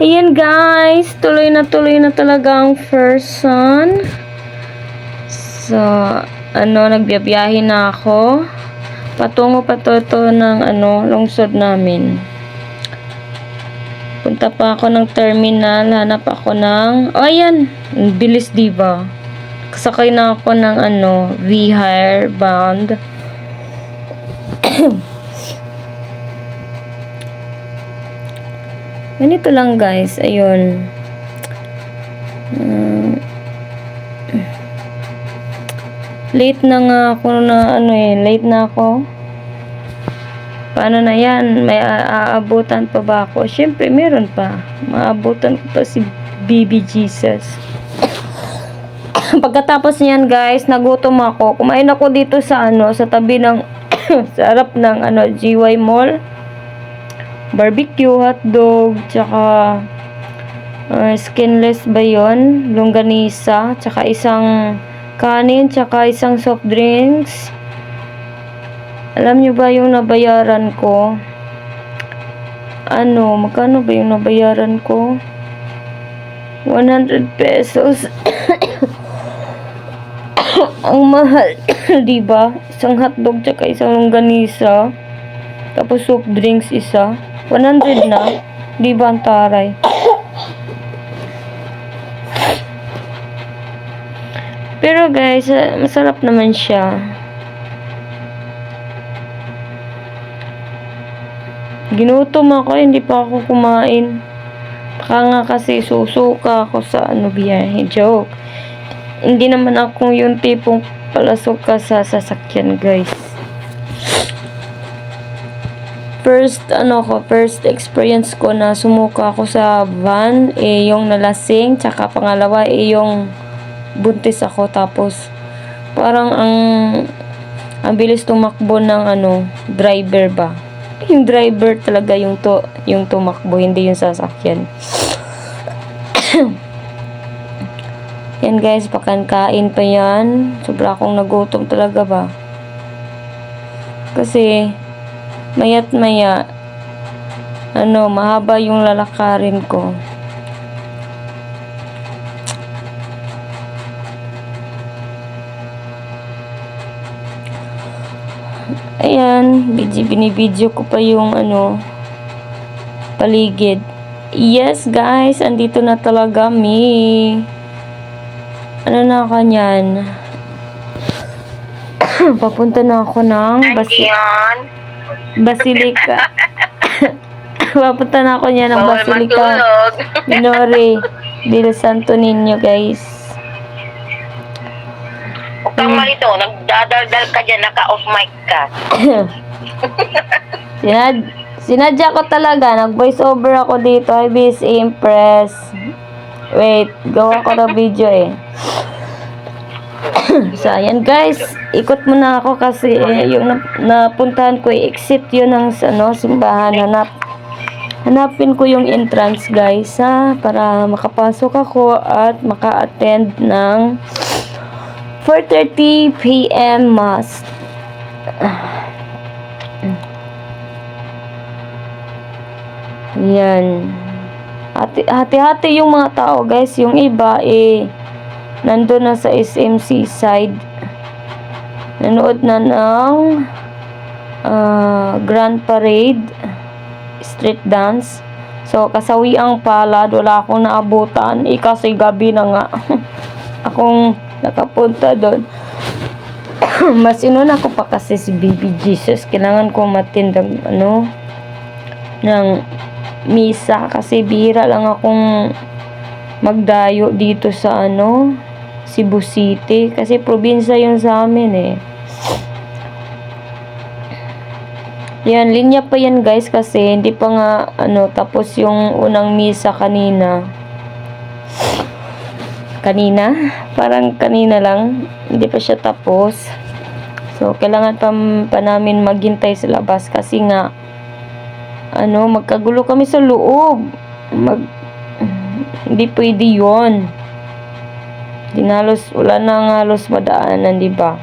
Ayan guys, tuloy na tuloy na talaga ang first son. So, ano, nagbiyabiyahe na ako. Patungo pa to, to ng ano, lungsod namin. Punta pa ako ng terminal, hanap ako ng, oh ayan, bilis diba. Kasakay na ako ng ano, V-Hire bound. Ganito lang guys, ayun. Mm. late na nga ako na ano eh, late na ako. Paano na yan? May aabutan pa ba ako? Siyempre, meron pa. Maabutan ko pa si Baby Jesus. Pagkatapos niyan guys, nagutom ako. Kumain ako dito sa ano, sa tabi ng sa harap ng ano, GY Mall barbecue, hotdog, tsaka uh, skinless ba yun? Longganisa, tsaka isang kanin, tsaka isang soft drinks. Alam nyo ba yung nabayaran ko? Ano, magkano ba yung nabayaran ko? 100 pesos. Ang mahal, 'di ba? Isang hotdog tsaka isang longganisa. Tapos soft drinks isa. 100 na. Di ba ang taray? Pero guys, masarap naman siya. Ginutom ako, hindi pa ako kumain. Baka nga kasi susuka ako sa ano biyahe. Joke. Hindi naman ako yung tipong palasok ka sa sasakyan guys first ano ko, first experience ko na sumuka ako sa van eh yung nalasing. Tsaka pangalawa eh yung buntis ako. Tapos parang ang ang bilis tumakbo ng ano driver ba? Yung driver talaga yung to yung tumakbo hindi yung sasakyan. Yan guys pakankain pa yan. Sobra akong nagutom talaga ba? Kasi mayat maya ano mahaba yung lalakarin ko. Ayan video, binibideo ko pa yung ano paligid. Yes guys andito na talaga me ano na kanyan papunta na ako ng basi Yan. Basilika. Papunta na ako niya ng Bawal Basilika. matulog. Minore. Dilo Santo Niño, guys. Huwag kang malito. Nagdadaldal ka dyan. Naka-off mic ka. Sinad sinadya ko talaga. Nag-voice over ako dito. Hi, Miss Impress. Wait. Gawa ko na video eh. so, ayan guys. Ikot muna ako kasi eh, yung nap- napuntahan ko, exit yun ng ano, simbahan. Hanap. Hanapin ko yung entrance guys ha, para makapasok ako at maka-attend ng 4.30 p.m. mass. Yan. Hati- Hati-hati yung mga tao guys. Yung iba eh, nandun na sa SMC side. Nanood na ng ah, Grand Parade street dance. So, kasawi ang palad, wala akong naabutan. Eh, kasi gabi na nga. akong nakapunta doon. Mas inuna ko pa kasi si Baby Jesus. Kailangan ko matindang, ano, ng misa. Kasi bihira lang akong magdayo dito sa, ano, Cebu City. Kasi probinsya yun sa amin, eh. Yan, linya pa yan guys kasi hindi pa nga ano tapos yung unang misa kanina. Kanina? Parang kanina lang. Hindi pa siya tapos. So, kailangan pa, pa namin maghintay sa labas kasi nga ano, magkagulo kami sa loob. Mag, hindi pwede yon Dinalos, wala nang halos madaanan, di ba?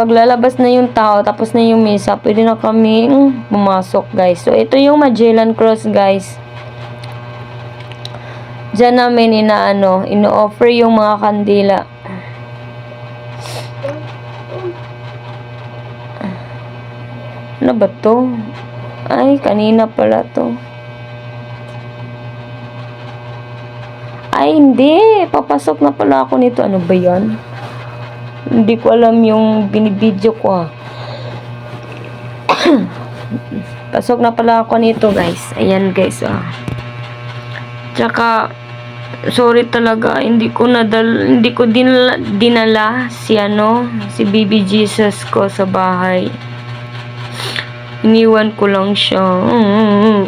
pag lalabas na yung tao, tapos na yung misa, pwede na kaming pumasok, guys. So, ito yung Magellan Cross, guys. Diyan namin inaano, ino-offer yung mga kandila. Ano ba to? Ay, kanina pala to. Ay, hindi. Papasok na pala ako nito. Ano ba yan? Hindi ko alam yung binibidyo ko ah. Pasok na pala ako nito guys. Ayan guys ah. Tsaka, sorry talaga. Hindi ko nadal, hindi ko dinala, dinala si ano, si baby Jesus ko sa bahay. Iniwan ko lang siya.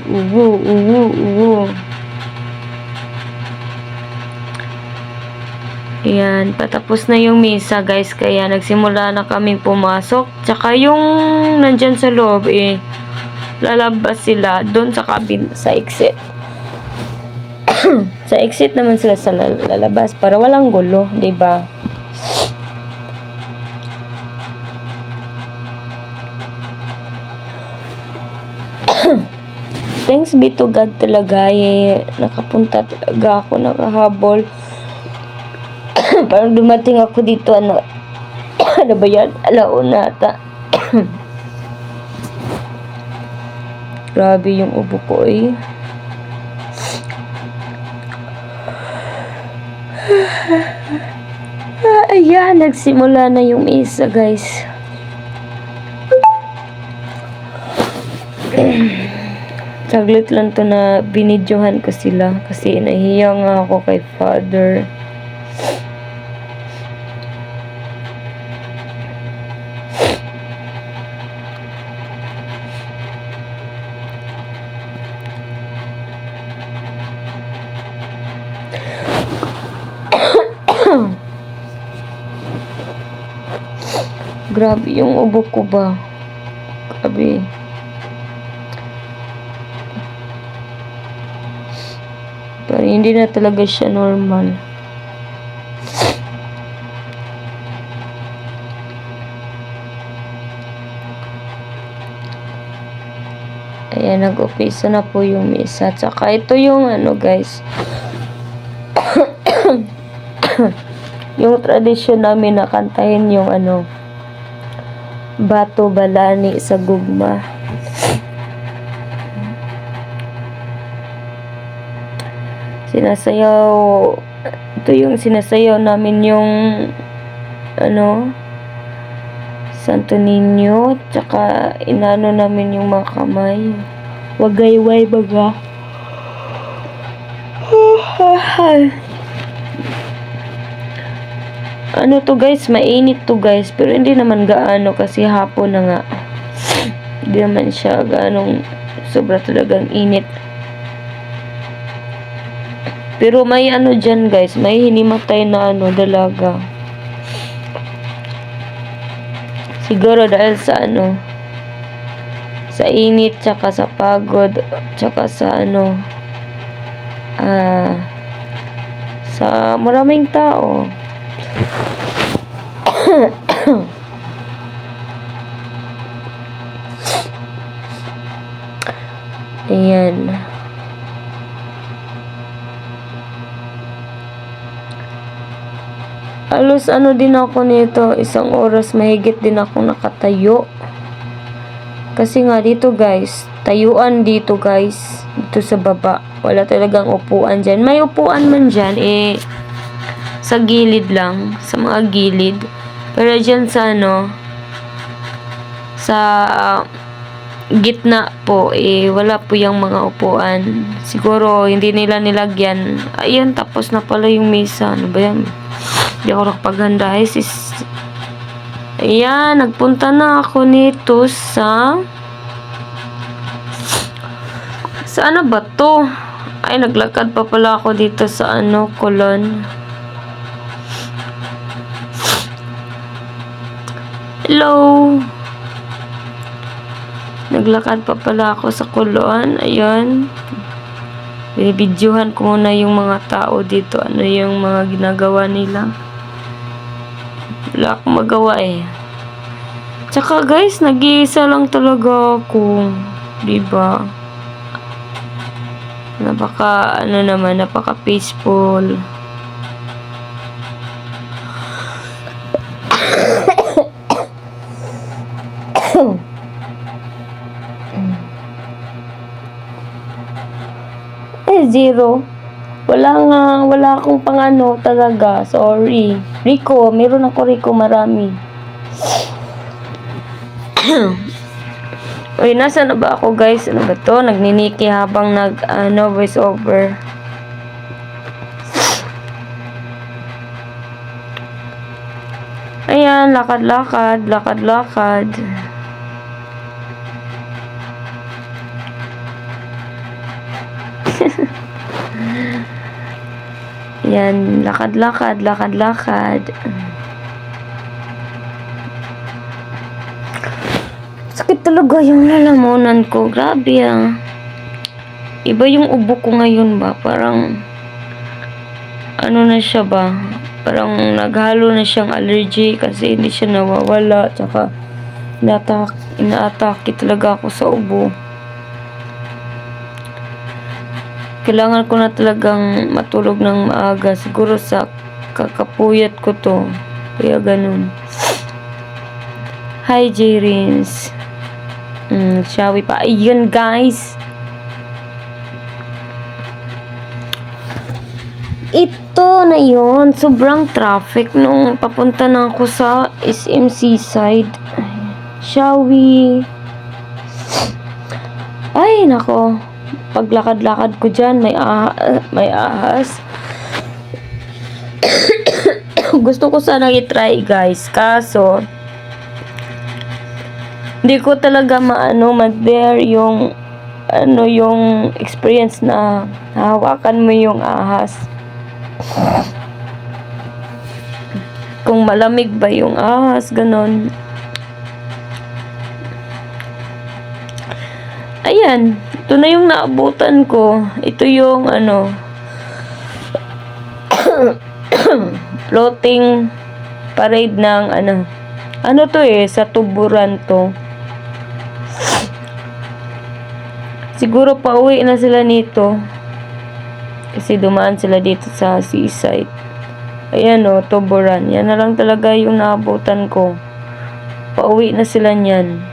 Uwu, uwu, uwu. Ayan, patapos na yung misa guys, kaya nagsimula na kaming pumasok. Tsaka yung nandyan sa loob eh, lalabas sila doon sa cabin, sa exit. sa exit naman sila sa lal- lalabas para walang gulo, ba? Thanks be to God talaga eh, nakapunta talaga ako, nakahabol. Parang dumating ako dito, ano, ano ba yan? Alauna ata. Grabe yung ubo ko eh. Ayan, nagsimula na yung isa guys. Saglit lang to na binidyohan ko sila kasi nahiya nga ako kay father. Grabe yung ubo ko ba? Grabe. Pero hindi na talaga siya normal. Ayan, nag-upisa na po yung misa. Tsaka ito yung ano guys. yung tradisyon namin na kantahin yung ano. Bato Balani sa gugma. Sinasayaw ito yung sinasayaw namin yung ano Santo Niño tsaka inano namin yung mga kamay. Wagayway baga. Ano to guys? Mainit to guys. Pero hindi naman gaano kasi hapon na nga. Hindi naman siya gaanong sobra talagang init pero may ano dyan guys, may hinimatay na ano, dalaga. Siguro dahil sa ano, sa init, tsaka sa pagod, tsaka sa ano, ah, sa maraming tao. Ayan. Alos ano din ako nito, isang oras mahigit din ako nakatayo. Kasi nga dito guys, tayuan dito guys, dito sa baba. Wala talagang upuan dyan. May upuan man dyan, eh, sa gilid lang, sa mga gilid. Pero dyan sa ano, sa gitna po, eh, wala po yung mga upuan. Siguro, hindi nila nilagyan. Ayun, tapos na pala yung misa. Ano ba yan? Hindi ako nakapaghanda. Ay, sis. Ayan, nagpunta na ako nito sa... Sa ano ba to? Ay, naglakad pa pala ako dito sa ano, Colon. Hello! Naglakad pa pala ako sa Colon. Ayun. Binibidyohan ko muna yung mga tao dito. Ano yung mga ginagawa nila. Wala akong magawa eh. Tsaka guys, nag-iisa lang talaga ako. Diba? Napaka, ano naman, napaka peaceful. eh, zero. Wala nga, wala akong pangano talaga. Sorry. Rico, meron ako Rico marami. Uy, nasa na ba ako guys? Ano ba to? Nagniniki habang nag, ano, voice over. Ayan, lakad-lakad, lakad-lakad. Yan, lakad-lakad, lakad-lakad. Sakit talaga yung lalamunan ko. Grabe ah. Iba yung ubo ko ngayon ba? Parang, ano na siya ba? Parang naghalo na siyang allergy kasi hindi siya nawawala. Tsaka, inaatake talaga ako sa ubo. Kailangan ko na talagang matulog ng maaga. Siguro sa kakapuyat ko to. Kaya ganun. Hi, J-Rins. Mm, shawi pa. Ayun, guys. Ito na yon Sobrang traffic nung papunta na ako sa SMC side. Shawi. Ay, nako. Paglakad-lakad ko dyan, may, ah may ahas. Gusto ko sana i-try, guys. Kaso, hindi ko talaga maano mag-dare yung ano yung experience na hawakan mo yung ahas. Kung malamig ba yung ahas, ganon. Ayan, ito na yung naabutan ko. Ito yung ano floating parade ng ano ano to eh, sa tuburan to. Siguro pauwi na sila nito. Kasi dumaan sila dito sa seaside. Ayan o, tuburan. Yan na lang talaga yung naabutan ko. Pauwi na sila niyan.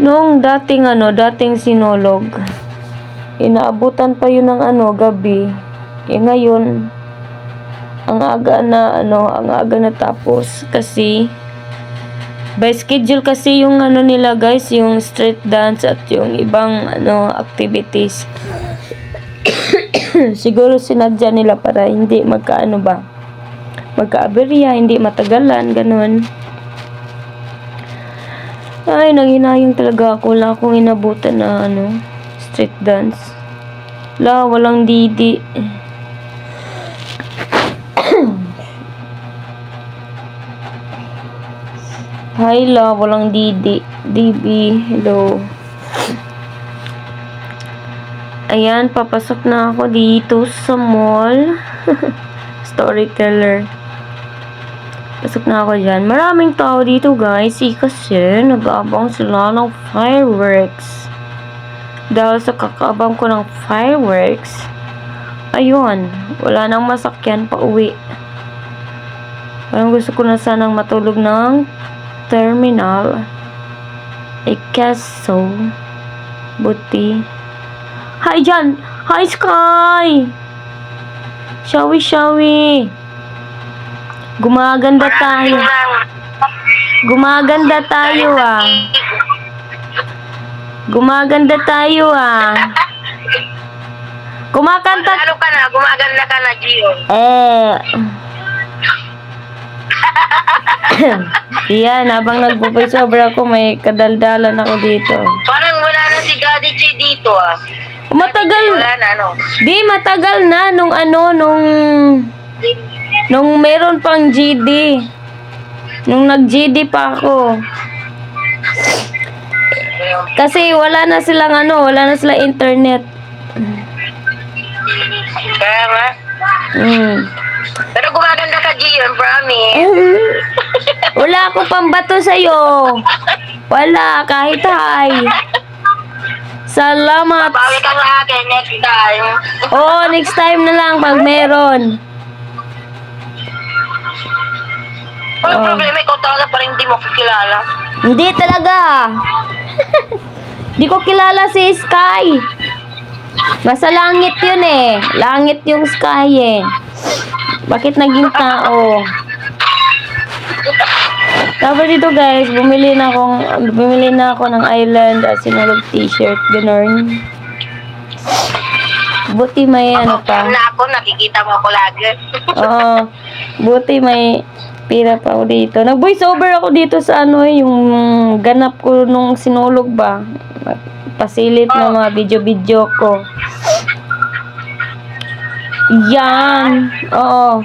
Noong dating ano, dating sinolog, inaabutan pa yun ng ano, gabi. Eh ngayon, ang aga na ano, ang aga na tapos kasi by schedule kasi yung ano nila guys, yung street dance at yung ibang ano activities. Siguro sinadya nila para hindi magkaano ba magkaaberya, hindi matagalan, ganun. Ay, nanghinayang talaga ako. Wala akong inabutan na ano, street dance. La, walang didi. Hi la, walang didi. DB, hello. Ayan, papasok na ako dito sa mall. Storyteller. Pasok na ako dyan. Maraming tao dito guys. Eh, kasi nag-aabang sila ng fireworks. Dahil sa kakaabang ko ng fireworks, ayun, wala nang masakyan pa uwi. Parang gusto ko na sanang matulog ng terminal. Eh, buti. Hi, Jan! Hi, Sky! Shawi, shawi! Gumaganda tayo. Gumaganda tayo ah. Gumaganda tayo ah. Kumakanta. Ano ka na? Gumaganda ka na, Gio. Eh. Yan, habang nagpo-voice over ako, may kadaldalan ako dito. Parang wala na si Daddy Chi dito ah. Matagal, Wala na, ano? di matagal na nung ano, nung, nung meron pang GD. Nung nag-GD pa ako. Kasi wala na silang ano, wala na silang internet. Kaya nga. Mm. Pero gumaganda ka, Gio, promise. Wala akong pambato sa'yo. Wala, kahit hi. Salamat. Bawi ka sa akin next time. Oh, next time na lang pag meron. Ang Oh. problema, ikaw talaga pa rin hindi mo kakilala. Hindi talaga. Di ko kilala si Sky. Nasa langit yun eh. Langit yung Sky eh. Bakit naging tao? Tapos dito guys, bumili na akong bumili na ako ng island at sinulog t-shirt, ganun. Buti may ano pa. na ako, nakikita mo ako lagi. Oo. Buti may pira pa ako dito. Nag-voice over ako dito sa ano eh, yung ganap ko nung sinulog ba. Pasilip ng mga video-video ko. Yan. Oo.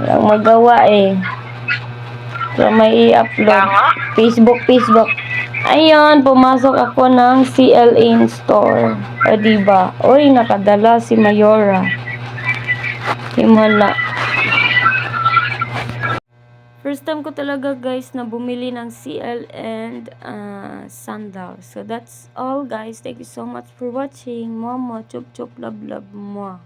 Walang magawa eh. So, may i-upload. Facebook, Facebook. Ayun, pumasok ako ng CLA store. O, diba? Uy, nakadala si Mayora. Himala. First time ko talaga guys na bumili ng CL and uh, sandals. So that's all guys. Thank you so much for watching. Mama, chup chup love love mo.